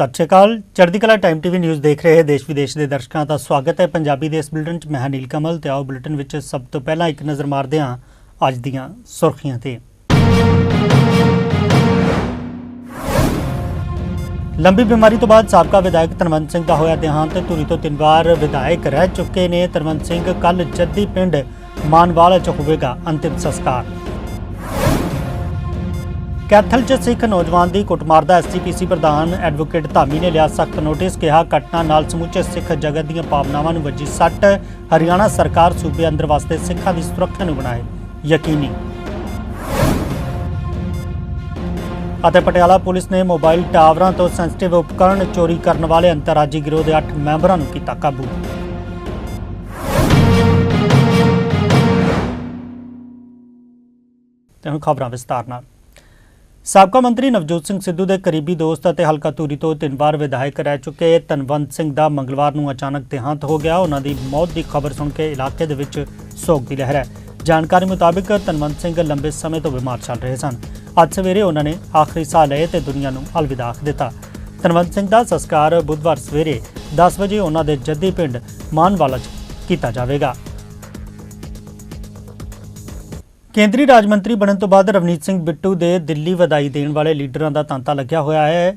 ਸਤਿ ਸ਼੍ਰੀ ਅਕਾਲ। ਚੜ੍ਹਦੀ ਕਲਾ ਟਾਈਮ ਟੀਵੀ ਨਿਊਜ਼ ਦੇਖ ਰਹੇ ਦੇਸ਼ ਵਿਦੇਸ਼ ਦੇ ਦਰਸ਼ਕਾਂ ਦਾ ਸਵਾਗਤ ਹੈ। ਪੰਜਾਬੀ ਦੇ ਇਸ ਬੁਲੇਟਿਨ 'ਚ ਮੈਂ ਹਾਂ ਕਮਲ ਤੇ ਆਓ ਬੁਲੇਟਿਨ ਵਿੱਚ ਸਭ ਤੋਂ ਪਹਿਲਾਂ ਇੱਕ ਨਜ਼ਰ ਮਾਰਦੇ ਹਾਂ ਅੱਜ ਦੀਆਂ ਸੁਰਖੀਆਂ ਤੇ। ਲੰਬੀ ਬਿਮਾਰੀ ਤੋਂ ਬਾਅਦ ਸਾਬਕਾ ਵਿਧਾਇਕ ਧਨਵੰਤ ਸਿੰਘ ਦਾ ਹੋਇਆ ਦੇਹਾਂਤ। ਧੂਰੀ ਤੋਂ ਤਿੰਨ ਵਾਰ ਵਿਧਾਇਕ ਰਹਿ ਚੁੱਕੇ ਨੇ। ਧਨਵੰਤ ਸਿੰਘ ਕੱਲ ਜੱਦੀ ਪਿੰਡ ਮਾਨਵਾਲਾ 'ਚ ਹੋਵੇਗਾ ਅੰਤਿਮ ਸੰਸਕਾਰ। ਕੈਥਲ 'ਚ ਸਿੱਖ ਨੌਜਵਾਨ ਦੀ ਕੁੱਟਮਾਰ ਦਾ ਐਸਜੀਪੀਸੀ ਪ੍ਰਧਾਨ ਐਡਵੋਕੇਟ ਧਾਮੀ ਨੇ ਲਿਆ ਸਖਤ ਨੋਟਿਸ, ਕਿਹਾ ਘਟਨਾ ਨਾਲ ਸਮੁੱਚੇ ਸਿੱਖ ਜਗਤ ਦੀਆਂ ਭਾਵਨਾਵਾਂ ਨੂੰ ਵੱਜੀ ਸੱਟ। ਹਰਿਆਣਾ ਸਰਕਾਰ ਸੂਬੇ ਅੰਦਰ ਵਾਸਤੇ ਸਿੱਖਾਂ ਦੀ ਸੁਰੱਖਿਆ ਨੂੰ ਬਣਾਏ ਯਕੀਨੀ। ਅਤੇ ਪਟਿਆਲਾ ਪੁਲਿਸ ਨੇ ਮੋਬਾਈਲ ਟਾਵਰਾਂ ਤੋਂ ਸੈਂਸਿਟਿਵ ਉਪਕਰਣ ਚੋਰੀ ਕਰਨ ਵਾਲੇ ਅੰਤਰਰਾਜੀ ਗਿਰੋਹ ਦੇ 8 ਮੈਂਬਰਾਂ ਨੂੰ ਕੀਤਾ ਕਾਬੂ। ਤੇ ਹੁਣ ਖਬਰਾਂ ਵਿਸਤਾਰ ਨਾਲ। ਸਾਬਕਾ ਮੰਤਰੀ ਨਵਜੋਤ ਸਿੰਘ ਸਿੱਧੂ ਦੇ ਕਰੀਬੀ ਦੋਸਤ ਅਤੇ ਹਲਕਾ ਧੂਰੀ ਤੋਂ ਤਿੰਨ ਵਾਰ ਵਿਧਾਇਕ ਰਹਿ ਚੁੱਕੇ ਤਨਵੰਤ ਸਿੰਘ ਦਾ ਮੰਗਲਵਾਰ ਨੂੰ ਅਚਾਨਕ ਦੇਹਾਂਤ ਹੋ ਗਿਆ। ਉਹਨਾਂ ਦੀ ਮੌਤ ਦੀ ਖਬਰ ਸੁਣ ਕੇ ਇਲਾਕੇ ਦੇ ਵਿੱਚ ਸੋਗ ਦੀ ਲਹਿਰ ਹੈ। ਜਾਣਕਾਰੀ ਮੁਤਾਬਕ ਤਨਵੰਤ ਸਿੰਘ ਲੰਬੇ ਸਮੇਂ ਤੋਂ ਬਿਮਾਰ ਚੱਲ ਰਹੇ ਸਨ। ਅੱਜ ਸਵੇਰੇ ਉਹਨਾਂ ਨੇ ਆਖਰੀ ਸਾਹ ਲਏ ਤੇ ਦੁਨੀਆ ਨੂੰ ਅਲਵਿਦਾ ਆਖ ਦਿੱਤਾ। ਤਨਵੰਤ ਸਿੰਘ ਦਾ ਸੰਸਕਾਰ ਬੁੱਧਵਾਰ ਸਵੇਰੇ 10 ਵਜੇ ਉਹਨਾਂ ਦੇ ਜੱਦੀ ਪਿੰਡ ਮਾਨਵਾਲਾ 'ਚ ਕੀਤਾ ਜਾਵੇਗਾ। ਕੇਂਦਰੀ ਰਾਜ ਮੰਤਰੀ ਬਣਨ ਤੋਂ ਬਾਅਦ ਰਵਨੀਤ ਸਿੰਘ ਬਿੱਟੂ ਦੇ ਦਿੱਲੀ ਵਧਾਈ ਦੇਣ ਵਾਲੇ ਲੀਡਰਾਂ ਦਾ ਤਾਂਤਾ ਲੱਗਿਆ ਹੋਇਆ ਹੈ।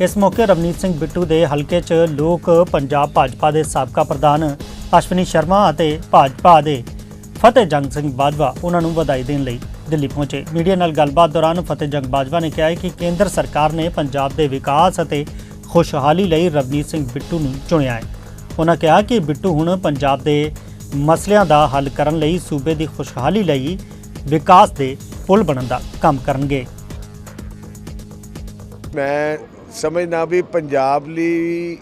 ਇਸ ਮੌਕੇ ਰਵਨੀਤ ਸਿੰਘ ਬਿੱਟੂ ਦੇ ਹਲਕੇ 'ਚ ਲੋਕ ਪੰਜਾਬ ਭਾਜਪਾ ਦੇ ਸਾਬਕਾ ਪ੍ਰਧਾਨ ਅਸ਼ਵਨੀ ਸ਼ਰਮਾ ਅਤੇ ਭਾਜਪਾ ਦੇ ਫਤਿਹ ਜੰਗ ਸਿੰਘ ਬਾਜਵਾ ਉਹਨਾਂ ਨੂੰ ਵਧਾਈ ਦੇਣ ਲਈ ਦਿੱਲੀ ਪਹੁੰਚੇ। ਮੀਡੀਆ ਨਾਲ ਗੱਲਬਾਤ ਦੌਰਾਨ ਫਤਿਹ ਜੰਗ ਬਾਜਵਾ ਨੇ ਕਿਹਾ ਕਿ ਕੇਂਦਰ ਸਰਕਾਰ ਨੇ ਪੰਜਾਬ ਦੇ ਵਿਕਾਸ ਅਤੇ ਖੁਸ਼ਹਾਲੀ ਲਈ ਰਵਨੀਤ ਸਿੰਘ ਬਿੱਟੂ ਨੂੰ ਚੁਣਿਆ ਹੈ। ਉਹਨਾਂ ਕਿਹਾ ਕਿ ਬਿੱਟੂ ਹੁਣ ਪੰਜਾਬ ਦੇ ਮਸਲਿਆਂ ਦਾ ਹੱਲ ਕਰਨ ਲਈ ਸੂਬੇ ਦੀ ਖੁਸ਼ਹਾਲੀ ਲਈ ਵਿਕਾਸ ਦੇ ਪੁਲ ਬਣਨ ਦਾ ਕੰਮ ਕਰਨਗੇ। ਮੈਂ ਸਮਝਦਾ ਵੀ ਪੰਜਾਬ ਲਈ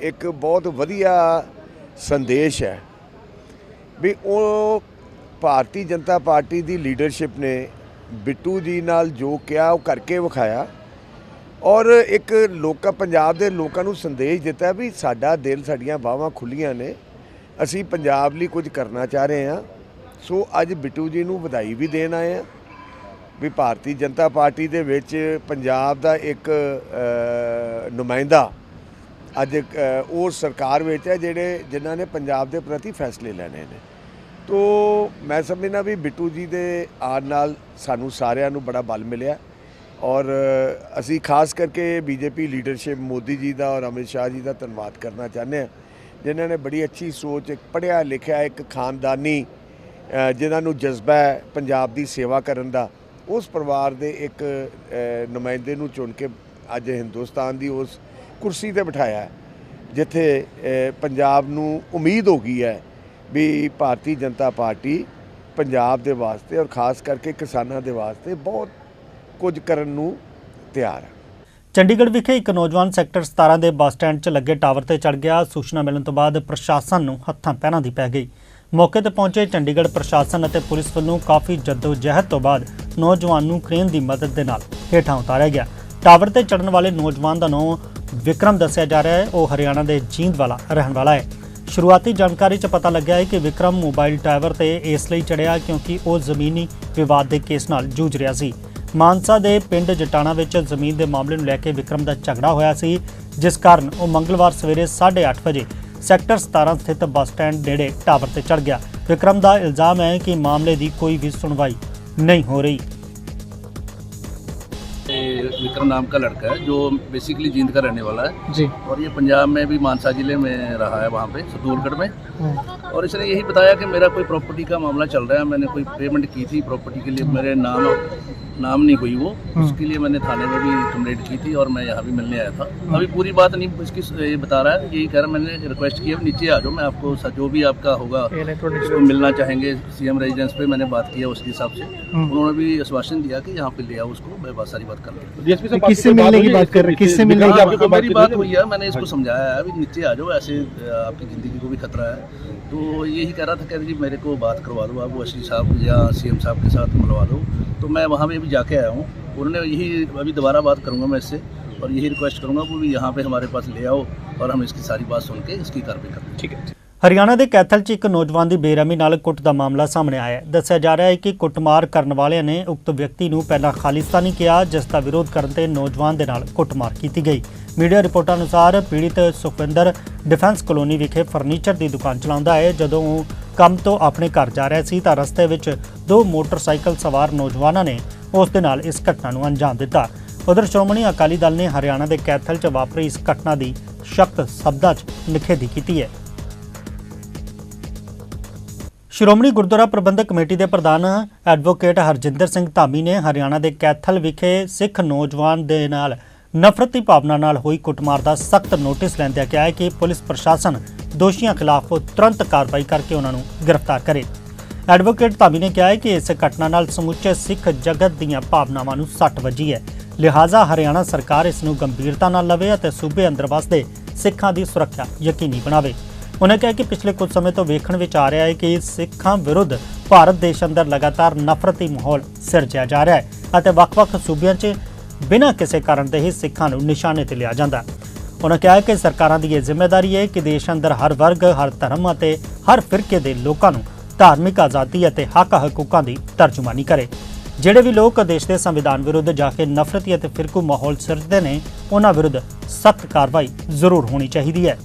ਇੱਕ ਬਹੁਤ ਵਧੀਆ ਸੰਦੇਸ਼ ਹੈ ਵੀ ਉਹ ਭਾਰਤੀ ਜਨਤਾ ਪਾਰਟੀ ਦੀ ਲੀਡਰਸ਼ਿਪ ਨੇ ਬਿੱਟੂ ਜੀ ਨਾਲ ਜੋ ਕਿਹਾ, ਉਹ ਕਰਕੇ ਵਿਖਾਇਆ ਔਰ ਇੱਕ ਲੋਕਾਂ, ਪੰਜਾਬ ਦੇ ਲੋਕਾਂ ਨੂੰ ਸੰਦੇਸ਼ ਦਿੱਤਾ ਵੀ ਸਾਡਾ ਦਿਲ, ਸਾਡੀਆਂ ਬਾਹਾਂ ਖੁੱਲੀਆਂ ਨੇ, ਅਸੀਂ ਪੰਜਾਬ ਲਈ ਕੁਝ ਕਰਨਾ ਚਾਹ ਰਹੇ ਹਾਂ। ਸੋ ਅੱਜ ਬਿੱਟੂ ਜੀ ਨੂੰ ਵਧਾਈ ਵੀ ਦੇਣ ਆਏ ਹਾਂ ਵੀ ਭਾਰਤੀ ਜਨਤਾ ਪਾਰਟੀ ਦੇ ਵਿੱਚ ਪੰਜਾਬ ਦਾ ਇੱਕ ਨੁਮਾਇੰਦਾ ਅੱਜ ਉਹ ਸਰਕਾਰ ਵਿੱਚ ਹੈ ਜਿਹੜੇ, ਜਿਨ੍ਹਾਂ ਨੇ ਪੰਜਾਬ ਦੇ ਪ੍ਰਤੀ ਫੈਸਲੇ ਲੈਣੇ ਨੇ। ਤੋ ਮੈਂ ਸਮਝਦਾ ਵੀ ਬਿੱਟੂ ਜੀ ਦੇ ਆਉਣ ਨਾਲ ਸਾਨੂੰ ਸਾਰਿਆਂ ਨੂੰ ਬੜਾ ਬਲ ਮਿਲਿਆ। ਔਰ ਅਸੀਂ ਖਾਸ ਕਰਕੇ ਬੀਜੇਪੀ ਲੀਡਰਸ਼ਿਪ ਮੋਦੀ ਜੀ ਦਾ ਔਰ ਅਮਿਤ ਸ਼ਾਹ ਜੀ ਦਾ ਧੰਨਵਾਦ ਕਰਨਾ ਚਾਹੁੰਦੇ ਹਾਂ। ਜਿਨ੍ਹਾਂ ਨੇ ਬੜੀ ਅੱਛੀ ਸੋਚ, ਇੱਕ ਪੜ੍ਹਿਆ ਲਿਖਿਆ ਇੱਕ ਖਾਨਦਾਨੀ ਜਿਨ੍ਹਾਂ ਨੂੰ ਜਜ਼ਬਾ ਹੈ ਪੰਜਾਬ ਦੀ ਸੇਵਾ ਕਰਨ ਦਾ, ਉਸ ਪਰਿਵਾਰ ਦੇ ਇੱਕ ਨੁਮਾਇੰਦੇ ਨੂੰ ਚੁਣ ਕੇ ਅੱਜ ਹਿੰਦੁਸਤਾਨ ਦੀ ਉਸ ਕੁਰਸੀ ਤੇ ਬਿਠਾਇਆ ਜਿੱਥੇ ਪੰਜਾਬ ਨੂੰ ਉਮੀਦ ਹੋ ਗਈ ਹੈ ਵੀ ਭਾਰਤੀ ਜਨਤਾ ਪਾਰਟੀ ਪੰਜਾਬ ਦੇ ਵਾਸਤੇ ਔਰ ਖਾਸ ਕਰਕੇ ਕਿਸਾਨਾਂ ਦੇ ਵਾਸਤੇ ਬਹੁਤ ਕੁਝ ਕਰਨ ਨੂੰ ਤਿਆਰ ਹੈ। ਚੰਡੀਗੜ੍ਹ ਵਿਖੇ ਇੱਕ ਨੌਜਵਾਨ ਸੈਕਟਰ 17 ਦੇ ਬੱਸ ਸਟੈਂਡ 'ਚ ਲੱਗੇ ਟਾਵਰ ਤੇ ਚੜ ਗਿਆ। ਸੂਚਨਾ ਮਿਲਣ ਤੋਂ ਬਾਅਦ ਪ੍ਰਸ਼ਾਸਨ ਨੂੰ ਹੱਥਾਂ ਪੈਰਾਂ ਦੀ ਪੈ ਗਈ। ਮੌਕੇ ਤੇ ਪਹੁੰਚੇ ਚੰਡੀਗੜ੍ਹ ਪ੍ਰਸ਼ਾਸਨ ਅਤੇ ਪੁਲਿਸ ਵੱਲੋਂ ਕਾਫੀ ਜਹਿਦ ਤੋਂ ਬਾਅਦ ਨੌਜਵਾਨ ਨੂੰ ਕ੍ਰੇਨ ਦੀ ਮਦਦ ਦੇ ਨਾਲ ਹੇਠਾਂ ਉਤਾਰਿਆ ਗਿਆ। ਟਾਵਰ ਤੇ ਚੜਨ ਵਾਲੇ ਨੌਜਵਾਨ ਦਾ ਨਾਮ ਵਿਕਰਮ ਦੱਸਿਆ ਜਾ ਰਿਹਾ ਹੈ। ਉਹ ਹਰਿਆਣਾ ਦੇ ਜੀਂਦ ਵਾਲਾ ਰਹਿਣ ਵਾਲਾ ਹੈ। ਸ਼ੁਰੂਆਤੀ ਜਾਣਕਾਰੀ 'ਚ ਪਤਾ ਲੱਗਿਆ ਹੈ ਕਿ ਵਿਕਰਮ ਮੋਬਾਈਲ ਟਾਵਰ ਤੇ ਇਸ ਲਈ ਚੜਿਆ ਕਿਉਂਕਿ ਉਹ ਜ਼ਮੀਨੀ ਵਿਵਾਦ ਦੇ ਕੇਸ ਨਾਲ ਜੂਝ ਰਿਹਾ ਸੀ। ਮਾਨਸਾ ਦੇ ਪਿੰਡ ਜਟਾਣਾ ਵਿੱਚ ਜ਼ਮੀਨ ਦੇ ਮਾਮਲੇ ਨੂੰ ਲੈ ਕੇ ਵਿਕਰਮ ਦਾ ਝਗੜਾ ਹੋਇਆ ਸੀ, ਜਿਸ ਕਾਰਨ ਉਹ ਮੰਗਲਵਾਰ ਸਵੇਰੇ 8:30 ਵਜੇ ਸੈਕਟਰ 17 ਸਥਿਤ ਬੱਸ ਸਟੈਂਡ ਨੇੜੇ ਟਾਵਰ ਤੇ ਚੜ ਗਿਆ ਵਿਕਰਮ ਦਾ ਇਲਜ਼ਾਮ ਹੈ ਕਿ ਮਾਮਲੇ ਦੀ ਕੋਈ ਵੀ ਸੁਣਵਾਈ ਨਹੀਂ ਹੋ ਰਹੀ ये विक्रम नाम का लड़का है जो बेसिकली जींद का रहने वाला है जी और ये पंजाब में भी मानसा जिले में रहा है वहाँ पे सतूरगढ़ में और इसने यही बताया कि मेरा कोई प्रॉपर्टी का मामला चल रहा है मैंने कोई पेमेंट की थी प्रॉपर्टी के लिए मेरे नाम नाम नहीं हुई वो। उसके लिए मैंने थाने में भी कंप्लेंट की थी और मैं यहाँ भी मिलने आया था। अभी पूरी बात नहीं इसकी ये बता रहा है यही कह रहा है मैंने रिक्वेस्ट की है नीचे आ जाओ मैं आपको जो भी आपका होगा इसको मिलना चाहेंगे सीएम रेजिडेंस पे मैंने बात किया है उसके हिसाब से। उन्होंने भी आश्वासन दिया कि यहाँ पे ले आओ उसको मैं बात सारी बात कर लूँगा। डीएसपी साहब किससे मिलने की बात कर रहे हैं? किससे मिलने की आपकी हाँ, कोई मेरी बात बात हुई है मैंने इसको समझाया है अभी नीचे आ जाओ ऐसे आपकी ज़िंदगी को भी खतरा है। तो यही कह रहा था कह जी मेरे को बात करवा दो आप एस साहब या सीएम साहब के साथ मिलवा दो। तो मैं वहाँ पे भी जाके आया हूँ उन्होंने यही अभी दोबारा बात करूँगा मैं इससे और यही रिक्वेस्ट करूँगा वो भी यहाँ पे हमारे पास ले आओ और हम इसकी सारी बात सुन के इसकी कार्रवाई करें ठीक है ਹਰਿਆਣਾ ਦੇ ਕੈਥਲ 'ਚ ਇੱਕ ਨੌਜਵਾਨ ਦੀ ਬੇਰਹਿਮੀ ਨਾਲ ਕੁੱਟ ਦਾ ਮਾਮਲਾ ਸਾਹਮਣੇ ਆਇਆ ਹੈ ਦੱਸਿਆ ਜਾ ਰਿਹਾ ਹੈ ਕਿ ਕੁੱਟਮਾਰ ਕਰਨ ਵਾਲਿਆਂ ਨੇ ਉਕਤ ਵਿਅਕਤੀ ਨੂੰ ਪਹਿਲਾਂ ਖਾਲਿਸਤਾਨੀ ਕਿਹਾ ਜਿਸ ਦਾ ਵਿਰੋਧ ਕਰਨ ਤੇ ਨੌਜਵਾਨ ਦੇ ਨਾਲ ਕੁੱਟਮਾਰ ਕੀਤੀ ਗਈ ਮੀਡੀਆ ਰਿਪੋਰਟਾਂ ਅਨੁਸਾਰ ਪੀੜਿਤ ਸੁਖਵਿੰਦਰ ਡਿਫੈਂਸ ਕਲੋਨੀ ਵਿਖੇ ਫਰਨੀਚਰ ਦੀ ਦੁਕਾਨ ਚਲਾਉਂਦਾ ਹੈ। ਜਦੋਂ ਉਹ ਕੰਮ ਤੋਂ ਆਪਣੇ ਘਰ ਜਾ ਰਿਹਾ ਸੀ ਤਾਂ ਰਸਤੇ ਵਿੱਚ ਦੋ ਮੋਟਰਸਾਈਕਲ ਸਵਾਰ ਨੌਜਵਾਨਾਂ ਨੇ ਉਸ ਦੇ ਨਾਲ ਇਸ ਘਟਨਾ ਨੂੰ ਅੰਜਾਮ ਦਿੱਤਾ। ਉਧਰ ਸ਼੍ਰੋਮਣੀ ਅਕਾਲੀ ਦਲ ਨੇ ਹਰਿਆਣਾ ਦੇ ਕੈਥਲ 'ਚ ਵਾਪਰੀ ਇਸ ਘਟਨਾ ਦੀ ਸਖਤ ਸ਼ਬਦਾਂ 'ਚ ਨਿਖੇਧੀ ਕੀਤੀ ਹੈ। ਸ਼੍ਰੋਮਣੀ ਗੁਰਦੁਆਰਾ ਪ੍ਰਬੰਧਕ ਕਮੇਟੀ ਦੇ ਪ੍ਰਧਾਨ ਐਡਵੋਕੇਟ ਹਰਜਿੰਦਰ ਸਿੰਘ ਧਾਮੀ ਨੇ ਹਰਿਆਣਾ ਦੇ ਕੈਥਲ ਵਿਖੇ ਸਿੱਖ ਨੌਜਵਾਨ ਦੇ ਨਾਲ ਨਫ਼ਰਤੀ ਭਾਵਨਾ ਨਾਲ ਹੋਈ ਕੁੱਟਮਾਰ ਦਾ ਸਖਤ ਨੋਟਿਸ ਲੈਂਦਿਆਂ ਕਿਹਾ ਹੈ ਕਿ ਪੁਲਿਸ ਪ੍ਰਸ਼ਾਸਨ ਦੋਸ਼ੀਆਂ ਖਿਲਾਫ ਤੁਰੰਤ ਕਾਰਵਾਈ ਕਰਕੇ ਉਹਨਾਂ ਨੂੰ ਗ੍ਰਿਫਤਾਰ ਕਰੇ। ਐਡਵੋਕੇਟ ਧਾਮੀ ਨੇ ਕਿਹਾ ਹੈ ਕਿ ਇਸ ਘਟਨਾ ਨਾਲ ਸਮੁੱਚੇ ਸਿੱਖ ਜਗਤ ਦੀਆਂ ਭਾਵਨਾਵਾਂ ਨੂੰ ਸੱਟ ਵੱਜੀ ਹੈ। ਲਿਹਾਜ਼ਾ ਹਰਿਆਣਾ ਸਰਕਾਰ ਇਸ ਨੂੰ ਗੰਭੀਰਤਾ ਨਾਲ ਲਵੇ ਅਤੇ ਸੂਬੇ ਅੰਦਰ ਵਸਦੇ ਸਿੱਖਾਂ ਦੀ ਸੁਰੱਖਿਆ ਯਕੀਨੀ ਬਣਾਵੇ। ਉਨ੍ਹਾਂ ਕਿਹਾ ਕਿ ਪਿਛਲੇ ਕੁਝ ਸਮੇਂ ਤੋਂ ਵੇਖਣ ਵਿੱਚ ਆ ਰਿਹਾ ਹੈ ਕਿ ਸਿੱਖਾਂ ਵਿਰੁੱਧ ਭਾਰਤ ਦੇਸ਼ ਅੰਦਰ ਲਗਾਤਾਰ ਨਫ਼ਰਤੀ ਮਾਹੌਲ ਸਿਰਜਿਆ ਜਾ ਰਿਹਾ ਹੈ ਅਤੇ ਵੱਖ-ਵੱਖ ਸੂਬਿਆਂ 'ਚ ਬਿਨਾਂ ਕਿਸੇ ਕਾਰਨ ਦੇ ਹੀ ਸਿੱਖਾਂ ਨੂੰ ਨਿਸ਼ਾਨੇ ਤੇ ਲਿਆ ਜਾਂਦਾ ਹੈ। ਉਨ੍ਹਾਂ ਕਿਹਾ ਕਿ ਸਰਕਾਰਾਂ ਦੀ ਇਹ ਜ਼ਿੰਮੇਵਾਰੀ ਹੈ ਕਿ ਦੇਸ਼ ਅੰਦਰ ਹਰ ਵਰਗ, ਹਰ ਧਰਮ ਅਤੇ ਹਰ ਫਿਰਕੇ ਦੇ ਲੋਕਾਂ ਨੂੰ ਧਾਰਮਿਕ ਆਜ਼ਾਦੀ ਅਤੇ ਹੱਕ ਹਕੂਕਾਂ ਦੀ ਤਰਜਮਾਨੀ ਕਰੇ। ਜਿਹੜੇ ਵੀ ਲੋਕ ਦੇਸ਼ ਦੇ ਸੰਵਿਧਾਨ ਵਿਰੁੱਧ ਜਾ ਕੇ ਨਫ਼ਰਤੀ ਅਤੇ ਫਿਰਕੂ ਮਾਹੌਲ ਸਿਰਜਦੇ ਨੇ ਉਹਨਾਂ ਵਿਰੁੱਧ ਸਖਤ ਕਾਰਵਾਈ ਜ਼ਰੂਰ ਹੋਣੀ ਚਾਹੀਦੀ ਹੈ।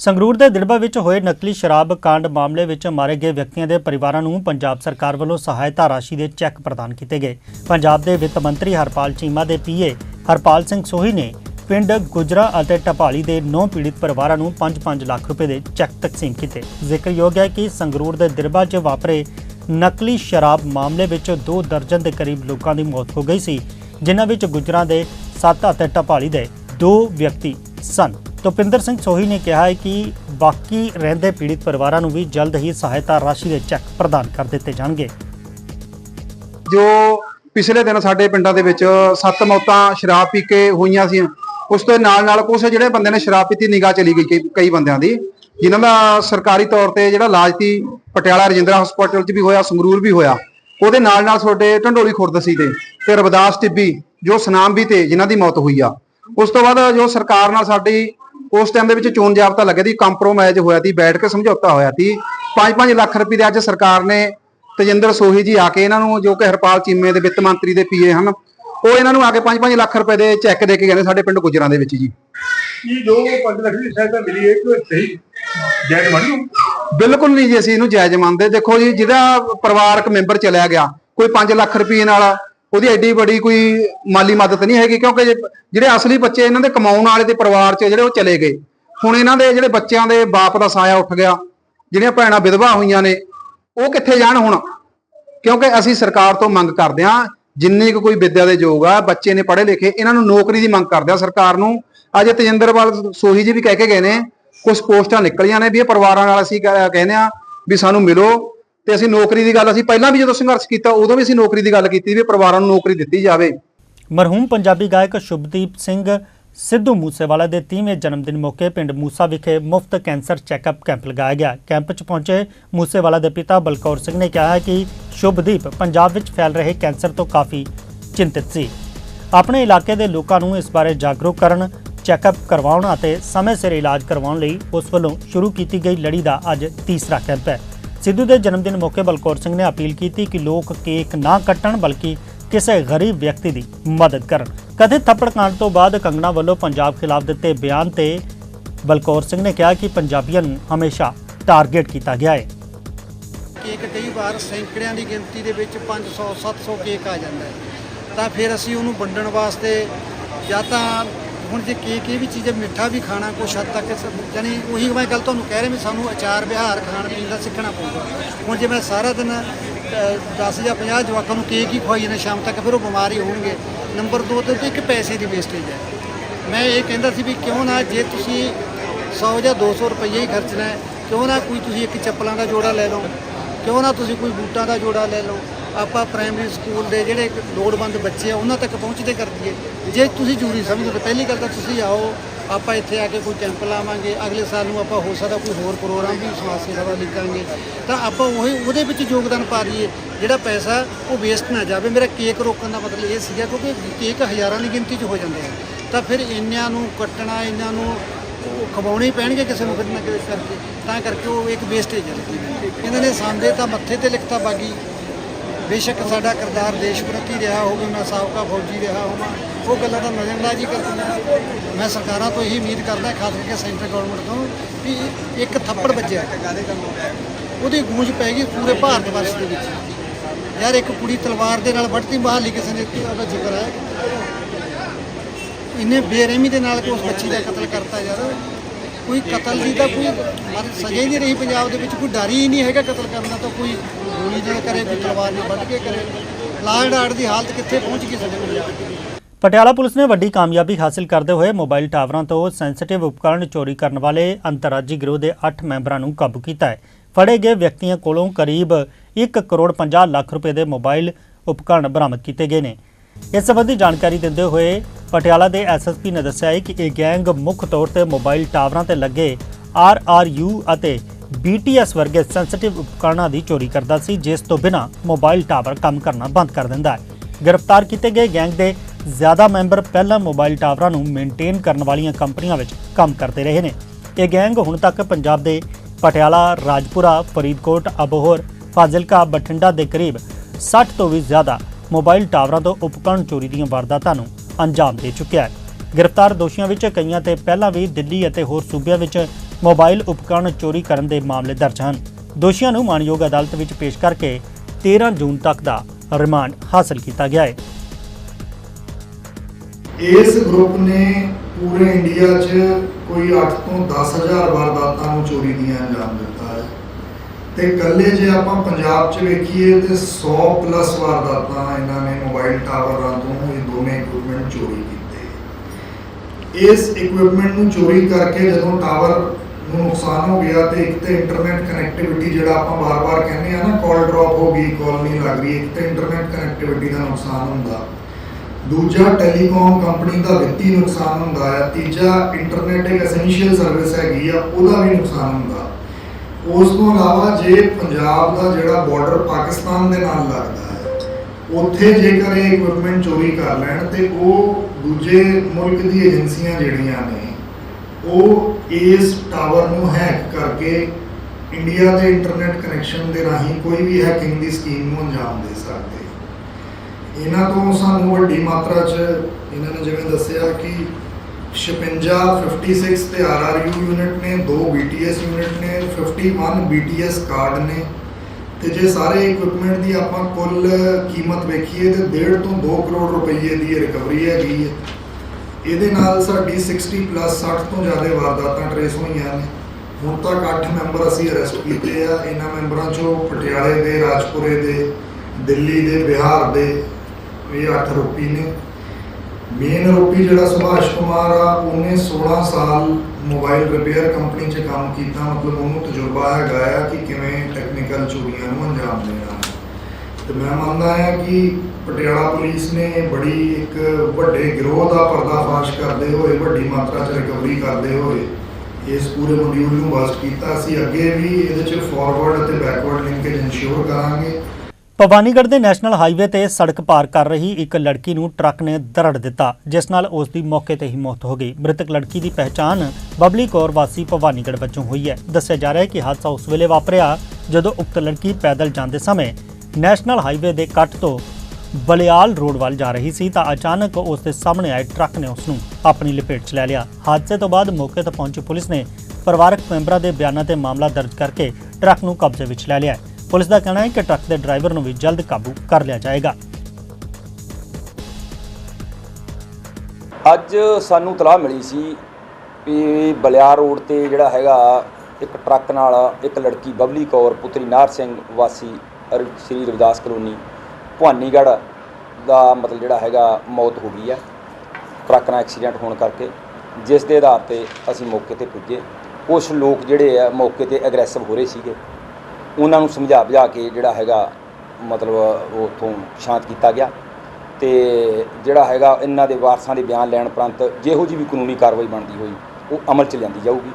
ਸੰਗਰੂਰ ਦੇ ਦਿੜਬਾ ਵਿੱਚ ਹੋਏ ਨਕਲੀ ਸ਼ਰਾਬ ਕਾਂਡ ਮਾਮਲੇ ਵਿੱਚ ਮਾਰੇ ਗਏ ਵਿਅਕਤੀਆਂ ਦੇ ਪਰਿਵਾਰਾਂ ਨੂੰ ਪੰਜਾਬ ਸਰਕਾਰ ਵੱਲੋਂ ਸਹਾਇਤਾ ਰਾਸ਼ੀ ਦੇ ਚੈੱਕ ਪ੍ਰਦਾਨ ਕੀਤੇ ਗਏ। ਪੰਜਾਬ ਦੇ ਵਿੱਤ ਮੰਤਰੀ ਹਰਪਾਲ ਚੀਮਾ ਦੇ ਪੀਏ ਹਰਪਾਲ ਸਿੰਘ ਸੋਹੀ ਨੇ ਪਿੰਡ ਗੁਜਰਾ ਅਤੇ ਟਪਾਲੀ ਦੇ ਨੌ ਪੀੜਿਤ ਪਰਿਵਾਰਾਂ ਨੂੰ 5-5 ਲੱਖ ਰੁਪਏ ਦੇ ਚੈੱਕ ਤਕਸੀਮ ਕੀਤੇ। ਜ਼ਿਕਰਯੋਗ ਹੈ ਕਿ ਸੰਗਰੂਰ ਦੇ ਦਿੜਬਾ 'ਚ ਵਾਪਰੇ ਨਕਲੀ ਸ਼ਰਾਬ ਮਾਮਲੇ ਵਿੱਚ 2 ਦਰਜਨ ਦੇ ਕਰੀਬ ਲੋਕਾਂ ਦੀ ਮੌਤ ਹੋ ਗਈ ਸੀ, ਜਿਨ੍ਹਾਂ ਵਿੱਚ ਗੁਜਰਾਂ ਦੇ 7 ਅਤੇ ਟਪਾਲੀ ਦੇ 2 ਵਿਅਕਤੀ ਸਨ। ਤੋਪਿੰਦਰ ਸਿੰਘ ਸੋਹੀ ਨੇ ਕਿਹਾ ਹੈ ਕਿ ਬਾਕੀ ਰਹਿੰਦੇ ਪੀੜਿਤ ਪਰਿਵਾਰਾਂ ਨੂੰ ਵੀ ਜਲਦ ਹੀ ਸਹਾਇਤਾ ਰਾਸ਼ੀ ਦੇ ਚੈੱਕ ਪ੍ਰਦਾਨ ਕਰ ਦਿੱਤੇ ਜਾਣਗੇ। ਜੋ ਪਿਛਲੇ ਦਿਨ ਸਾਡੇ ਪਿੰਡਾਂ ਦੇ ਵਿੱਚ ਸੱਤ ਮੌਤਾਂ ਸ਼ਰਾਬ ਪੀ ਕੇ ਹੋਈਆਂ ਸੀ, ਉਸ ਤੋਂ ਨਾਲ ਨਾਲ ਕੁਝ ਜਿਹੜੇ ਬੰਦੇ ਨੇ ਸ਼ਰਾਬ ਪੀਤੀ ਨਿਗਾਹ ਚਲੀ ਗਈ ਕਈ- ਕਈ ਬੰਦਿਆਂ ਦੀ। ਜਿਨ੍ਹਾਂ ਦਾ ਸਰਕਾਰੀ ਤੌਰ ਤੇ ਜਿਹੜਾ ਇਲਾਜ ਸੀ, ਪਟਿਆਲਾ ਰਜਿੰਦਰਾ ਹਸਪੀਟਲ 'ਚ ਵੀ ਹੋਇਆ, ਸੰਗਰੂਰ ਵੀ ਹੋਇਆ, ਉਹਦੇ ਨਾਲ ਨਾਲ ਤੁਹਾਡੇ ਢੰਡੋਲੀ ਖੁਰਦ ਸੀ ਤੇ ਤੇ ਰਵਿਦਾਸ ਟਿੱਬੀ, ਜੋ ਸਨਾਮ ਵੀ ਤੇ ਜਿਨ੍ਹਾਂ ਦੀ ਮੌਤ ਹੋਈ ਆ। ਉਸ ਤੋਂ ਬਾਅਦ ਜੋ ਸਰਕਾਰ ਨਾਲ ਸਾਡੀ ਉਸ ਟਾਈਮ ਦੇ ਵਿੱਚ ਚੋਣ ਜਾਬਤਾ ਲੱਗਿਆ ਸੀ ਕੰਪਰੋਮਾਈਜ਼ ਹੋਇਆ ਸੀ ਬੈਠ ਕੇ ਸਮਝੌਤਾ ਹੋਇਆ ਸੀ। 5-5 ਲੱਖ ਰੁਪਏ ਦੇ ਅੱਜ ਸਰਕਾਰ ਨੇ ਤਜਿੰਦਰ ਸੋਹੀ ਜੀ ਆ ਕੇ ਇਹਨਾਂ ਨੂੰ ਜੋ ਕਿ ਹਰਪਾਲ ਚੀਮੇ ਦੇ ਵਿੱਤ ਮੰਤਰੀ ਦੇ ਪੀਏ ਹਨ ਉਹ ਇਹਨਾਂ ਨੂੰ ਆ ਕੇ 5-5 ਲੱਖ ਰੁਪਏ ਦੇ ਚੈੱਕ ਦੇ ਕੇ ਨੇ ਸਾਡੇ ਪਿੰਡ ਗੁਜਰਾਂ ਦੇ ਵਿੱਚ ਜੀ। ਕੀ ਜੋ 5 ਲੱਖ ਦੀ ਸਹਾਇਤਾ ਮਿਲੀ ਹੈ ਕਿ ਸਹੀ ਜਾਇਜ਼ ਮੰਨ ਲਓ ਬਿਲਕੁਲ ਨਹੀਂ ਜੀ ਅਸੀਂ ਇਹਨੂੰ ਜਾਇਜ਼ ਮੰਨਦੇ। ਦੇਖੋ ਜੀ ਜਿਹਦਾ ਪਰਿਵਾਰਕ ਮੈਂਬਰ ਚਲਿਆ ਗਿਆ ਕੋਈ 5 ਲੱਖ ਰੁਪਏ ਨਾਲ ਉਹਦੀ ਐਡੀ ਬੜੀ ਕੋਈ ਮਾਲੀ ਮਦਦ ਨਹੀਂ ਹੈਗੀ, ਕਿਉਂਕਿ ਜਿਹੜੇ ਅਸਲੀ ਬੱਚੇ ਇਹਨਾਂ ਦੇ ਕਮਾਉਣ ਵਾਲੇ ਦੇ ਪਰਿਵਾਰ 'ਚ ਜਿਹੜੇ ਉਹ ਚਲੇ ਗਏ। ਹੁਣ ਇਹਨਾਂ ਦੇ ਜਿਹੜੇ ਬੱਚਿਆਂ ਦੇ ਬਾਪ ਦਾ ਸਾਇਆ ਉੱਠ ਗਿਆ, ਜਿਹੜੀਆਂ ਭੈਣਾਂ ਵਿਧਵਾ ਹੋਈਆਂ ਨੇ, ਉਹ ਕਿੱਥੇ ਜਾਣ ਹੁਣ? ਕਿਉਂਕਿ ਅਸੀਂ ਸਰਕਾਰ ਤੋਂ ਮੰਗ ਕਰਦੇ ਹਾਂ, ਜਿੰਨੀ ਕੁ ਕੋਈ ਵਿਦਿਆ ਦੇ ਯੋਗ ਆ, ਬੱਚੇ ਨੇ ਪੜ੍ਹੇ ਲਿਖੇ, ਇਹਨਾਂ ਨੂੰ ਨੌਕਰੀ ਦੀ ਮੰਗ ਕਰਦੇ ਆ ਸਰਕਾਰ ਨੂੰ। ਅੱਜ ਤੇਜਿੰਦਰਪਾਲ ਸੋਹੀ ਜੀ ਵੀ ਕਹਿ ਕੇ ਗਏ ਨੇ ਕੁਝ ਪੋਸਟਾਂ ਨਿਕਲੀਆਂ ਨੇ ਵੀ ਇਹ ਪਰਿਵਾਰਾਂ ਨਾਲ ਅਸੀਂ ਕਹਿੰਦੇ ਆ ਵੀ ਸਾਨੂੰ ਮਿਲੋ। ਤੇ ਅਸੀਂ ਨੌਕਰੀ ਦੀ ਗੱਲ, ਅਸੀਂ ਪਹਿਲਾਂ ਵੀ ਜਦੋਂ ਸੰਘਰਸ਼ ਕੀਤਾ, ਉਦੋਂ ਵੀ ਅਸੀਂ ਨੌਕਰੀ ਦੀ ਗੱਲ ਕੀਤੀ ਵੀ ਪਰਿਵਾਰਾਂ ਨੂੰ ਨੌਕਰੀ ਦਿੱਤੀ ਜਾਵੇ। ਮਰਹੂਮ ਪੰਜਾਬੀ ਗਾਇਕ ਸ਼ੁਭਦੀਪ ਸਿੰਘ ਸਿੱਧੂ ਮੂਸੇਵਾਲਾ ਦੇ 30ਵੇਂ ਜਨਮ ਦਿਨ ਮੌਕੇ ਪਿੰਡ ਮੂਸਾ ਵਿਖੇ ਮੁਫਤ ਕੈਂਸਰ ਚੈੱਕਅਪ ਕੈਂਪ ਲਗਾਇਆ ਗਿਆ। ਕੈਂਪ 'ਚ ਪਹੁੰਚੇ ਮੂਸੇਵਾਲਾ ਦੇ ਪਿਤਾ ਬਲਕੌਰ ਸਿੰਘ ਨੇ ਕਿਹਾ ਕਿ ਸ਼ੁਭਦੀਪ ਪੰਜਾਬ ਵਿੱਚ ਫੈਲ ਰਹੇ ਕੈਂਸਰ ਤੋਂ ਕਾਫੀ ਚਿੰਤਿਤ ਸੀ। ਆਪਣੇ ਇਲਾਕੇ ਦੇ ਲੋਕਾਂ ਨੂੰ ਇਸ ਬਾਰੇ ਜਾਗਰੂਕ ਕਰਨ, ਚੈੱਕਅਪ ਕਰਵਾਉਣ ਅਤੇ ਸਮੇਂ ਸਿਰ ਇਲਾਜ ਕਰਵਾਉਣ ਲਈ ਉਸ ਵੱਲੋਂ ਸ਼ੁਰੂ ਕੀਤੀ ਗਈ ਲੜੀ ਦਾ ਅੱਜ ਤੀਸਰਾ ਕੈਂਪ ਹੈ। ਸਿੱਧੂ ਦੇ ਜਨਮ ਦਿਨ ਮੌਕੇ ਬਲਕੌਰ ਸਿੰਘ ਨੇ ਅਪੀਲ ਕੀਤੀ ਕਿ ਲੋਕ ਕੇਕ ਨਾ ਕੱਟਣ, ਬਲਕਿ ਕਿਸੇ ਗਰੀਬ ਵਿਅਕਤੀ ਦੀ ਮਦਦ ਕਰਨ। ਕਥਿਤ ਥੱਪੜ ਕਾਂਡ ਤੋਂ ਬਾਅਦ ਕੰਗਣਾ ਵੱਲੋਂ ਪੰਜਾਬ ਖਿਲਾਫ ਦਿੱਤੇ ਬਿਆਨ ਤੇ ਬਲਕੌਰ ਸਿੰਘ ਨੇ ਕਿਹਾ ਕਿ ਪੰਜਾਬੀਆਂ ਨੂੰ ਹਮੇਸ਼ਾ ਟਾਰਗੇਟ ਕੀਤਾ ਗਿਆ ਹੈ। ਕੇਕ ਕਈ ਵਾਰ ਸੈਂਕੜਿਆਂ ਦੀ ਗਿਣਤੀ ਦੇ ਵਿੱਚ 500 700 ਕੇਕ ਆ ਜਾਂਦਾ ਹੈ। ਤਾਂ ਫਿਰ ਅਸੀਂ ਉਹਨੂੰ ਵੰਡਣ ਵਾਸਤੇ ਜਾਂ ਤਾਂ ਹੁਣ ਜੇ ਕੇਕ ਇਹ ਵੀ ਚੀਜ਼ ਹੈ, ਮਿੱਠਾ ਵੀ ਖਾਣਾ ਕੁਛ ਹੱਦ ਤੱਕ ਸ- ਉਹੀ ਮੈਂ ਗੱਲ ਤੁਹਾਨੂੰ ਕਹਿ ਰਿਹਾ ਵੀ ਸਾਨੂੰ ਆਚਾਰ ਵਿਹਾਰ ਖਾਣ ਪੀਣ ਦਾ ਸਿੱਖਣਾ ਪਊਗਾ। ਹੁਣ ਜੇ ਮੈਂ ਸਾਰਾ ਦਿਨ 10 ਜਾਂ 50 ਜਵਾਕਾਂ ਨੂੰ ਕੇਕ ਹੀ ਖਵਾਈ ਜਾਂਦਾ ਸ਼ਾਮ ਤੱਕ ਫਿਰ ਉਹ ਬਿਮਾਰ ਹੀ ਹੋਣਗੇ। ਨੰਬਰ 2 ਤੇ ਇੱਕ ਪੈਸੇ ਦੀ ਵੇਸਟੇਜ ਹੈ। ਮੈਂ ਇਹ ਕਹਿੰਦਾ ਸੀ ਵੀ ਕਿਉਂ ਨਾ ਜੇ ਤੁਸੀਂ 100 ਜਾਂ 200 ਰੁਪਏ ਹੀ ਖਰਚਣਾ ਕਿਉਂ ਨਾ ਕੋਈ ਤੁਸੀਂ ਇੱਕ ਚੱਪਲਾਂ ਦਾ ਜੋੜਾ ਲੈ ਲਓ, ਕਿਉਂ ਨਾ ਤੁਸੀਂ ਕੋਈ ਬੂਟਾਂ ਦਾ ਜੋੜਾ ਲੈ ਲਓ। ਆਪਾਂ ਪ੍ਰਾਇਮਰੀ ਸਕੂਲ ਦੇ ਜਿਹੜੇ ਲੋੜਵੰਦ ਬੱਚੇ ਆ, ਉਹਨਾਂ ਤੱਕ ਪਹੁੰਚਦੇ ਕਰ ਦਈਏ। ਜੇ ਤੁਸੀਂ ਜ਼ਰੂਰੀ ਸਮਝਦੇ ਤਾਂ ਪਹਿਲੀ ਗੱਲ ਤਾਂ ਤੁਸੀਂ ਆਓ, ਆਪਾਂ ਇੱਥੇ ਆ ਕੇ ਕੋਈ ਕੈਂਪ ਲਾਵਾਂਗੇ, ਅਗਲੇ ਸਾਲ ਨੂੰ ਆਪਾਂ ਹੋ ਸਕਦਾ ਕੋਈ ਹੋਰ ਪ੍ਰੋਗਰਾਮ ਵੀ ਸਮਾਜ ਸੇਵਾ ਦਾ ਲਿਖਾਂਗੇ ਤਾਂ ਆਪਾਂ ਉਹੀ, ਉਹਦੇ ਵਿੱਚ ਯੋਗਦਾਨ ਪਾ ਦਈਏ, ਜਿਹੜਾ ਪੈਸਾ ਉਹ ਵੇਸਟ ਨਾ ਜਾਵੇ। ਮੇਰਾ ਕੇਕ ਰੋਕਣ ਦਾ ਮਤਲਬ ਇਹ ਸੀਗਾ, ਕਿਉਂਕਿ ਕੇਕ ਹਜ਼ਾਰਾਂ ਦੀ ਗਿਣਤੀ 'ਚ ਹੋ ਜਾਂਦੇ ਆ ਤਾਂ ਫਿਰ ਇੰਨਿਆਂ ਨੂੰ ਕੱਟਣਾ ਇਹਨਾਂ ਨੂੰ ਖਵਾਉਣੇ ਹੀ ਪੈਣਗੇ ਕਿਸੇ ਨੂੰ ਫਿਰ ਨਾ ਕਿਸੇ ਕਰਕੇ। ਤਾਂ ਕਰਕੇ ਉਹ ਇੱਕ ਵੇਸਟੇਜ ਹੈ ਇਹਨਾਂ ਨੇ ਸਾਂਦੇ ਤਾਂ ਮੱਥੇ ਤੇ ਲਿਖਤਾ ਬਾਗੀ। ਬੇਸ਼ੱਕ ਸਾਡਾ ਕਿਰਦਾਰ ਦੇਸ਼ ਪ੍ਰਤੀ ਰਿਹਾ ਹੋਵੇ ਮੈਂ ਸਾਬਕਾ ਫੌਜੀ ਰਿਹਾ ਹੋਵਾਂ, ਉਹ ਗੱਲਾਂ ਦਾ ਨਜ਼ਰਅੰਦਾਜ਼ ਹੀ ਕਰਦੀਆਂ ਮੈਂ ਸਰਕਾਰਾਂ ਤੋਂ ਇਹੀ ਉਮੀਦ ਕਰਦਾ, ਖਾਸ ਕਰਕੇ ਸੈਂਟਰ ਗਵਰਨਮੈਂਟ ਤੋਂ, ਵੀ ਇੱਕ ਥੱਪੜ ਵੱਜਿਆ। ਉਹਦੀ ਗੂੰਜ ਪੈ ਗਈ ਪੂਰੇ ਭਾਰਤ ਵਰਸ਼ ਦੇ ਵਿੱਚ। ਯਾਰ, ਇੱਕ ਕੁੜੀ ਤਲਵਾਰ ਦੇ ਨਾਲ ਵੱਢਤੀ ਬਹਾਲੀ ਕਿਸੇ ਨੇ ਦਿੱਤੀ, ਉਹਦਾ ਜ਼ਿਕਰ ਹੈ। ਇੰਨੇ ਬੇਰਹਿਮੀ ਦੇ ਨਾਲ ਕਿ ਉਸ ਬੱਚੀ ਦਾ ਕਤਲ ਕਰਤਾ ਯਾਰ। ਕੋਈ ਕਤਲ ਦੀ ਤਾਂ ਕੋਈ ਸਜ਼ਾ ਹੀ ਨਹੀਂ ਰਹੀ ਪੰਜਾਬ ਦੇ ਵਿੱਚ, ਕੋਈ ਡਰ ਹੀ ਨਹੀਂ ਹੈਗਾ ਕਤਲ ਕਰਨ ਦਾ ਤਾਂ ਕੋਈ ਗੋਲੀ ਨਾਲ ਕਰੇ, ਕੋਈ ਤਲਵਾਰ ਨਾਲ ਵੱਢ ਕੇ ਕਰੇ। ਲਾਅ ਡਾਟ ਦੀ ਹਾਲਤ ਕਿੱਥੇ ਪਹੁੰਚ ਗਈ ਸਾਡੇ ਪੰਜਾਬ ਪਟਿਆਲਾ ਪੁਲਿਸ ਨੇ ਵੱਡੀ ਕਾਮਯਾਬੀ ਹਾਸਲ ਕਰਦੇ ਹੋਏ ਮੋਬਾਈਲ ਟਾਵਰਾਂ ਤੋਂ ਸੈਂਸਿਟਿਵ ਉਪਕਰਣ ਚੋਰੀ ਕਰਨ ਵਾਲੇ ਅੰਤਰਰਾਜੀ ਗਿਰੋਹ ਦੇ 8 ਮੈਂਬਰਾਂ ਨੂੰ ਕਾਬੂ ਕੀਤਾ ਹੈ। ਫੜੇ ਗਏ ਵਿਅਕਤੀਆਂ ਕੋਲੋਂ ਕਰੀਬ 1 ਕਰੋੜ 50 ਲੱਖ ਰੁਪਏ ਦੇ ਮੋਬਾਈਲ ਉਪਕਰਣ ਬਰਾਮਦ ਕੀਤੇ ਗਏ ਨੇ। ਇਸ ਸੰਬੰਧੀ ਜਾਣਕਾਰੀ ਦਿੰਦੇ ਹੋਏ ਪਟਿਆਲਾ ਦੇ ਐਸਐਸਪੀ ਨੇ ਦੱਸਿਆ ਹੈ ਕਿ ਇਹ ਗੈਂਗ ਮੁੱਖ ਤੌਰ ਤੇ ਮੋਬਾਈਲ ਟਾਵਰਾਂ ਤੇ ਲੱਗੇ ਆਰਆਰਯੂ ਅਤੇ BTS ਵਰਗੇ ਸੈਂਸਿਟਿਵ ਉਪਕਰਣਾਂ ਦੀ ਚੋਰੀ ਕਰਦਾ ਸੀ, ਜਿਸ ਤੋਂ ਬਿਨਾਂ ਮੋਬਾਈਲ ਟਾਵਰ ਕੰਮ ਕਰਨਾ ਬੰਦ ਕਰ ਦਿੰਦਾ ਹੈ। ਗ੍ਰਿਫਤਾਰ ਕੀਤੇ ਗਏ ਗੈਂਗ ਦੇ ਜ਼ਿਆਦਾ ਮੈਂਬਰ ਪਹਿਲਾਂ ਮੋਬਾਈਲ ਟਾਵਰਾਂ ਨੂੰ ਮੇਨਟੇਨ ਕਰਨ ਵਾਲੀਆਂ ਕੰਪਨੀਆਂ ਵਿੱਚ ਕੰਮ ਕਰਦੇ ਰਹੇ ਨੇ। ਇਹ ਗੈਂਗ ਹੁਣ ਤੱਕ ਪੰਜਾਬ ਦੇ ਪਟਿਆਲਾ, ਰਾਜਪੁਰਾ, ਫਰੀਦਕੋਟ, ਅਬੋਹਰ, ਫਾਜ਼ਿਲਕਾ, ਬਠਿੰਡਾ ਦੇ ਕਰੀਬ 60 ਤੋਂ ਵੀ ਜ਼ਿਆਦਾ ਮੋਬਾਈਲ ਟਾਵਰਾਂ ਤੋਂ ਉਪਕਰਣ ਚੋਰੀ ਦੀਆਂ ਵਾਰਦਾਤਾਂ ਨੂੰ ਅੰਜਾਮ ਦੇ ਚੁੱਕਿਆ ਹੈ। ਗ੍ਰਿਫਤਾਰ ਦੋਸ਼ੀਆਂ ਵਿੱਚ ਕਈਆਂ ਤੇ ਪਹਿਲਾਂ ਵੀ ਦਿੱਲੀ ਅਤੇ ਹੋਰ ਸੂਬਿਆਂ ਵਿੱਚ ਮੋਬਾਈਲ ਉਪਕਰਣ ਚੋਰੀ ਕਰਨ ਦੇ ਮਾਮਲੇ ਦਰਜ ਹਨ। ਦੋਸ਼ੀਆਂ ਨੂੰ ਮਾਣਯੋਗ ਅਦਾਲਤ ਵਿੱਚ ਪੇਸ਼ ਕਰਕੇ 13 ਜੂਨ ਤੱਕ ਦਾ ਰਿਮਾਂਡ ਹਾਸਲ ਕੀਤਾ ਗਿਆ ਹੈ। ਇਸ ਗਰੁੱਪ ਨੇ ਪੂਰੇ ਇੰਡੀਆ 'ਚ ਕੋਈ 8 ਤੋਂ 10000 ਵਾਰਦਾਤਾਂ ਨੂੰ ਚੋਰੀ ਦੀਆਂ ਅੰਜਾਮ ਦਿੱਤਾ। ਤੇ ਇਕੱਲੇ ਜੇ ਆਪਾਂ ਪੰਜਾਬ 'ਚ ਵੇਖੀਏ ਤੇ 100 ਪਲੱਸ ਵਾਰਦਾਤਾਂ ਇਹਨਾਂ ਨੇ ਮੋਬਾਈਲ ਟਾਵਰਾਂ ਤੋਂ ਇਹ ਦੋਨੇ ਇਕਵਿਪਮੈਂਟ ਚੋਰੀ ਕੀਤੇ। ਇਸ ਇਕਵਿਪਮੈਂਟ ਨੂੰ ਚੋਰੀ ਕਰਕੇ ਜਦੋਂ ਟਾਵਰ ਨੂੰ ਨੁਕਸਾਨ ਹੋ ਗਿਆ ਤੇ ਇੱਕ ਤੇ ਇੰਟਰਨੈਟ ਕਨੈਕਟੀਵਿਟੀ ਜਿਹੜਾ ਆਪਾਂ ਬਾਰ-ਬਾਰ ਕਹਿੰਦੇ ਆ ਨਾ ਕਾਲ ਡ੍ਰੌਪ ਹੋ ਗਈ ਕਾਲ ਨਹੀਂ ਲੱਗ ਰਹੀ, ਇੱਕ ਤੇ ਇੰਟਰਨੈਟ ਕਨੈਕਟੀਵਿਟੀ ਦਾ ਨੁਕਸਾਨ ਹੁੰਦਾ। ਦੂਜਾ ਟੈਲੀਕਾਮ ਕੰਪਨੀ ਦਾ ਵਿੱਤੀ ਨੁਕਸਾਨ ਹੁੰਦਾ ਹੈ ਤੀਜਾ ਇੰਟਰਨੈਟ ਇੱਕ ਐਸੈਂਸ਼ੀਅਲ ਸਰਵਿਸ ਹੈਗੀ ਆ, ਉਹਦਾ ਵੀ ਨੁਕਸਾਨ ਹੁੰਦਾ। ਉਸ ਤੋਂ ਇਲਾਵਾ ਜੇ ਪੰਜਾਬ ਦਾ ਜਿਹੜਾ ਬਾਰਡਰ ਪਾਕਿਸਤਾਨ ਦੇ ਨਾਲ ਲੱਗਦਾ ਹੈ, ਉੱਥੇ ਜੇਕਰ ਇਹ ਇਕਵਿਪਮੈਂਟ ਚੋਰੀ ਕਰ ਲੈਣ ਤੇ ਉਹ ਦੂਜੇ ਮੁਲਕ ਦੀ ਏਜੰਸੀਆਂ ਜਿਹੜੀਆਂ ਨੇ, ਉਹ ਇਸ ਟਾਵਰ ਨੂੰ ਹੈਕ ਕਰਕੇ ਇੰਡੀਆ ਦੇ ਇੰਟਰਨੈਟ ਕਨੈਕਸ਼ਨ ਦੇ ਰਾਹੀਂ ਕੋਈ ਵੀ ਹੈਕਿੰਗ ਦੀ ਸਕੀਮ ਨੂੰ ਅੰਜਾਮ ਦੇ ਸਕਦੇ। ਇਹਨਾਂ ਤੋਂ ਸਾਨੂੰ ਵੱਡੀ ਮਾਤਰਾ 'ਚ ਇਹਨਾਂ ਨੇ ਜਿਵੇਂ ਦੱਸਿਆ ਕਿ 56 56 ਤੇ ਆਰਆਰਯੂ ਯੂਨਿਟ ਨੇ, ਦੋ BTS ਯੂਨਿਟ ਨੇ 51 BTS ਕਾਰਡ ਨੇ। ਤੇ ਜੇ ਸਾਰੇ ਇਕਵਿਪਮੈਂਟ ਦੀ ਆਪਾਂ ਕੁੱਲ ਕੀਮਤ ਵੇਖੀਏ ਤੇ 1.5 ਤੋਂ 2 ਕਰੋੜ ਰੁਪਏ ਦੀ ਰਿਕਵਰੀ ਹੈਗੀ ਹੈ। ਇਹਦੇ ਨਾਲ ਸਾਡੀ 60 ਪਲੱਸ 60 ਤੋਂ ਜ਼ਿਆਦਾ ਵਾਰਦਾਤਾਂ ਟਰੇਸ ਹੋਈਆਂ ਨੇ। ਹੁਣ ਤੱਕ 8 ਮੈਂਬਰ ਅਸੀਂ ਅਰੈਸਟ ਕੀਤੇ ਆ। ਇਹਨਾਂ ਮੈਂਬਰਾਂ ਚੋਂ ਪਟਿਆਲੇ ਦੇ, ਰਾਜਪੁਰੇ ਦੇ, ਦਿੱਲੀ ਦੇ, ਬਿਹਾਰ ਦੇ ਇਹ 8 ਰੋਪੀ ਨੇ। ਮੇਨ ਰੋਪੀ ਜਿਹੜਾ ਸੁਭਾਸ਼ ਕੁਮਾਰ ਆ, ਉਹਨੇ 16 ਸਾਲ ਮੋਬਾਈਲ ਰਿਪੇਅਰ ਕੰਪਨੀ 'ਚ ਕੰਮ ਕੀਤਾ। ਮਤਲਬ ਉਹਨੂੰ ਤਜਰਬਾ ਹੈਗਾ ਆ ਕਿ ਕਿਵੇਂ ਟੈਕਨੀਕਲ ਚੋਰੀਆਂ ਨੂੰ ਅੰਜਾਮ ਦੇਣਾ। ਤੇ ਮੈਂ ਮੰਨਦਾ ਹਾਂ ਕਿ ਪਟਿਆਲਾ ਪੁਲਿਸ ਨੇ ਬੜੀ ਇੱਕ ਵੱਡੇ ਗਿਰੋਹ ਦਾ ਪਰਦਾਫਾਸ਼ ਕਰਦੇ ਹੋਏ, ਵੱਡੀ ਮਾਤਰਾ 'ਚ ਰਿਕਵਰੀ ਕਰਦੇ ਹੋਏ ਇਸ ਪੂਰੇ ਮੋਡਿਊਲ ਨੂੰ ਬਸਟ ਕੀਤਾ। ਅਸੀਂ ਅੱਗੇ ਵੀ ਇਹਦੇ 'ਚ ਫਾਰਵਰਡ ਅਤੇ ਬੈਕਵਰਡ ਲਿੰਕੇਜ ਇਨਸ਼ੋਰ ਕਰਾਂਗੇ। ਭਵਾਨੀਗੜ੍ਹ ਦੇ ਨੈਸ਼ਨਲ ਹਾਈਵੇ ਤੇ ਸੜਕ ਪਾਰ ਕਰ ਰਹੀ ਇੱਕ ਲੜਕੀ ਨੂੰ ਟਰੱਕ ਨੇ ਦਰੜ ਦਿੱਤਾ, ਜਿਸ ਨਾਲ ਉਸ ਦੀ ਮੌਕੇ ਤੇ ਹੀ ਮੌਤ ਹੋ ਗਈ। ਮ੍ਰਿਤਕ ਲੜਕੀ ਦੀ ਪਹਿਚਾਣ ਬਬਲੀ ਕੌਰ ਵਾਸੀ ਭਵਾਨੀਗੜ੍ਹ ਵਜੋਂ ਹੋਈ ਹੈ। ਦੱਸਿਆ ਜਾ ਰਿਹਾ ਹੈ ਕਿ ਹਾਦਸਾ ਉਸ ਵੇਲੇ ਵਾਪਰਿਆ ਜਦੋਂ ਉਕਤ ਲੜਕੀ ਪੈਦਲ ਜਾਂਦੇ ਸਮੇਂ ਨੈਸ਼ਨਲ ਹਾਈਵੇ ਦੇ ਕੱਟ ਤੋਂ ਬਲਿਆਲ ਰੋਡ ਵੱਲ ਜਾ ਰਹੀ ਸੀ ਤਾਂ ਅਚਾਨਕ ਉਸ ਦੇ ਸਾਹਮਣੇ ਆਏ ਟਰੱਕ ਨੇ ਉਸ ਨੂੰ ਆਪਣੀ ਲਪੇਟ 'ਚ ਲੈ ਲਿਆ। ਹਾਦਸੇ ਤੋਂ ਬਾਅਦ ਮੌਕੇ ਤੇ ਪਹੁੰਚੀ ਪੁਲਿਸ ਨੇ ਪਰਿਵਾਰਕ ਮੈਂਬਰਾਂ ਦੇ ਬਿਆਨਾਂ ਤੇ ਮਾਮਲਾ ਦਰਜ ਕਰਕੇ ਟਰੱਕ ਨੂੰ ਕਬਜ਼ੇ ਵਿੱਚ ਲੈ ਲਿਆ ਹੈ। ਪੁਲਿਸ ਦਾ ਕਹਿਣਾ ਹੈ ਕਿ ਟਰੱਕ ਦੇ ਡਰਾਈਵਰ ਨੂੰ ਵੀ ਜਲਦ ਕਾਬੂ ਕਰ ਲਿਆ ਜਾਏਗਾ। ਅੱਜ ਸਾਨੂੰ ਤਲਾਹ ਮਿਲੀ ਸੀ ਵੀ ਬਲਿਆਰ ਰੋਡ ਤੇ ਜਿਹੜਾ ਹੈਗਾ, ਇੱਕ ਟਰੱਕ ਨਾਲ ਇੱਕ ਲੜਕੀ ਬਬਲੀ ਕੌਰ, ਪੁੱਤਰੀ ਨਾਰ ਸਿੰਘ ਵਾਸੀ ਸ੍ਰੀ ਰਵਿਦਾਸ ਕਲੋਨੀ, ਭਵਾਨੀਗੜ੍ਹ ਦਾ ਮਤਲਬ ਜਿਹੜਾ ਹੈਗਾ ਮੌਤ ਹੋ ਗਈ ਹੈ। ਟਰੱਕ ਨਾਲ ਐਕਸੀਡੈਂਟ ਹੋਣ ਕਰਕੇ ਜਿਸ ਦੇ ਆਧਾਰ ਤੇ ਅਸੀਂ ਮੌਕੇ ਤੇ ਪੁੱਜੇ। ਕੁਝ ਲੋਕ ਜਿਹੜੇ ਆ ਮੌਕੇ ਤੇ ਐਗਰੈਸਿਵ ਹੋ ਰਹੇ ਸੀਗੇ। ਉਹਨਾਂ ਨੂੰ ਸਮਝਾ ਬੁਝਾ ਕੇ ਜਿਹੜਾ ਹੈਗਾ ਮਤਲਬ ਉਹ ਉੱਥੋਂ ਸ਼ਾਂਤ ਕੀਤਾ ਗਿਆ ਤੇ ਜਿਹੜਾ ਹੈਗਾ ਇਹਨਾਂ ਦੇ ਵਾਰਸਾਂ ਦੇ ਬਿਆਨ ਲੈਣ ਪ੍ਰੰਤ ਜਿਹੋ ਜਿਹੀ ਵੀ ਕਾਨੂੰਨੀ ਕਾਰਵਾਈ ਬਣਦੀ ਹੋਈ, ਉਹ ਅਮਲ 'ਚ ਲਿਆਂਦੀ ਜਾਊਗੀ।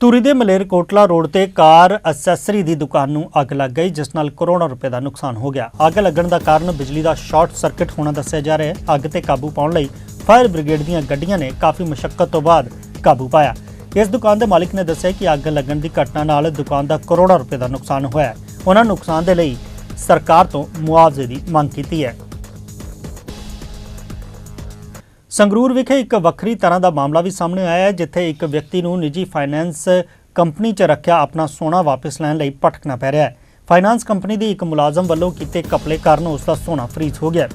ਧੂਰੀ ਦੇ ਮਲੇਰਕੋਟਲਾ ਰੋਡ ਤੇ ਕਾਰ ਅਸੈਸਰੀ ਦੀ ਦੁਕਾਨ ਨੂੰ ਅੱਗ ਲੱਗ ਗਈ, ਜਿਸ ਨਾਲ ਕਰੋੜਾਂ ਰੁਪਏ ਦਾ ਨੁਕਸਾਨ ਹੋ ਗਿਆ। ਅੱਗ ਲੱਗਣ ਦਾ ਕਾਰਨ ਬਿਜਲੀ ਦਾ ਸ਼ਾਰਟ ਸਰਕਟ ਹੋਣਾ ਦੱਸਿਆ ਜਾ ਰਿਹਾ ਹੈ। ਅੱਗ ਤੇ ਕਾਬੂ ਪਾਉਣ ਲਈ ਫਾਇਰ ਬ੍ਰਿਗੇਡ ਦੀਆਂ ਗੱਡੀਆਂ ਨੇ ਕਾਫੀ ਮੁਸ਼ਕਲ ਤੋਂ ਬਾਅਦ ਕਾਬੂ ਪਾਇਆ। ਇਸ ਦੁਕਾਨ ਦੇ ਮਾਲਕ ਨੇ ਦੱਸਿਆ ਕਿ ਅੱਗ ਲੱਗਣ ਦੀ ਘਟਨਾ ਨਾਲ ਦੁਕਾਨ ਦਾ ਕਰੋੜਾਂ ਰੁਪਏ ਦਾ ਨੁਕਸਾਨ ਹੋਇਆ ਹੈ। ਉਹਨਾਂ ਨੁਕਸਾਨ ਦੇ ਲਈ ਸਰਕਾਰ ਤੋਂ ਮੁਆਵਜ਼ੇ ਦੀ ਮੰਗ ਕੀਤੀ ਹੈ। ਸੰਗਰੂਰ ਵਿਖੇ ਇੱਕ ਵੱਖਰੀ ਤਰ੍ਹਾਂ ਦਾ ਮਾਮਲਾ ਵੀ ਸਾਹਮਣੇ ਆਇਆ ਹੈ, ਜਿੱਥੇ ਇੱਕ ਵਿਅਕਤੀ ਨੂੰ ਨਿੱਜੀ ਫਾਈਨੈਂਸ ਕੰਪਨੀ 'ਚ ਰੱਖਿਆ ਆਪਣਾ ਸੋਨਾ ਵਾਪਸ ਲੈਣ ਲਈ ਭਟਕਣਾ ਪੈ ਰਿਹਾ ਹੈ। ਫਾਈਨਾਂਸ ਕੰਪਨੀ ਦੀ ਇੱਕ ਮੁਲਾਜ਼ਮ ਵੱਲੋਂ ਕੀਤੇ ਕਪਲੇ ਕਾਰਨ ਉਸ ਦਾ ਸੋਨਾ ਫਰੀਜ਼ ਹੋ ਗਿਆ ਹੈ।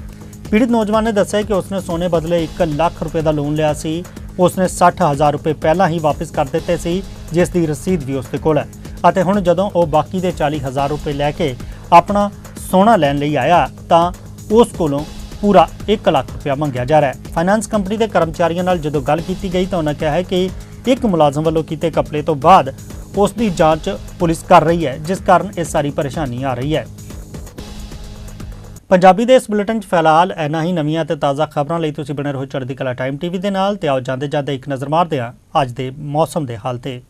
ਪੀੜਿਤ ਨੌਜਵਾਨ ਨੇ ਦੱਸਿਆ ਕਿ ਉਸਨੇ ਸੋਨੇ ਬਦਲੇ 1 ਲੱਖ ਰੁਪਏ ਦਾ ਲੋਨ ਲਿਆ ਸੀ। ਉਸਨੇ 60000 ਰੁਪਏ ਪਹਿਲਾਂ ਹੀ ਵਾਪਸ ਕਰ ਦਿੱਤੇ ਸੀ, ਜਿਸ ਦੀ ਰਸੀਦ ਵੀ ਉਸਦੇ ਕੋਲ ਹੈ। ਅਤੇ ਹੁਣ ਜਦੋਂ ਉਹ ਬਾਕੀ ਦੇ 40000 ਰੁਪਏ ਲੈ ਕੇ ਆਪਣਾ ਸੋਨਾ ਲੈਣ ਲਈ ਆਇਆ, ਤਾਂ ਉਸ ਕੋਲੋਂ ਪੂਰਾ 1 ਲੱਖ ਰੁਪਇਆ ਮੰਗਿਆ ਜਾ ਰਿਹਾ ਹੈ। ਫਾਈਨਾਂਸ ਕੰਪਨੀ ਦੇ ਕਰਮਚਾਰੀਆਂ ਨਾਲ ਜਦੋਂ ਗੱਲ ਕੀਤੀ ਗਈ, ਤਾਂ ਉਹਨਾਂ ਕਿਹਾ ਹੈ ਕਿ ਇੱਕ ਮੁਲਾਜ਼ਮ ਵੱਲੋਂ ਕੀਤੇ ਕਪਲੇ ਤੋਂ ਬਾਅਦ ਉਸ ਦੀ ਜਾਂਚ ਪੁਲਿਸ ਕਰ ਰਹੀ ਹੈ, ਜਿਸ ਕਾਰਨ ਇਹ ਸਾਰੀ ਪਰੇਸ਼ਾਨੀ ਆ ਰਹੀ ਹੈ। ਪੰਜਾਬੀ ਦੇ ਇਸ ਬੁਲੇਟਿਨ 'ਚ ਫਿਲਹਾਲ ਇੰਨਾ ਹੀ ਨਵੀਆਂ ਤੇ ਤਾਜ਼ਾ ਖਬਰਾਂ ਲਈ ਤੁਸੀਂ ਬਣੇ ਰਹੋ ਚੜ੍ਹਦੀ ਕਲਾ ਟਾਈਮ ਟੀਵੀ ਦੇ ਨਾਲ ਤੇ ਆਓ ਜਾਂਦੇ ਜਾਂਦੇ ਇੱਕ ਨਜ਼ਰ ਮਾਰਦੇ ਹਾਂ ਅੱਜ ਦੇ ਮੌਸਮ ਦੇ ਹਾਲ ਤੇ।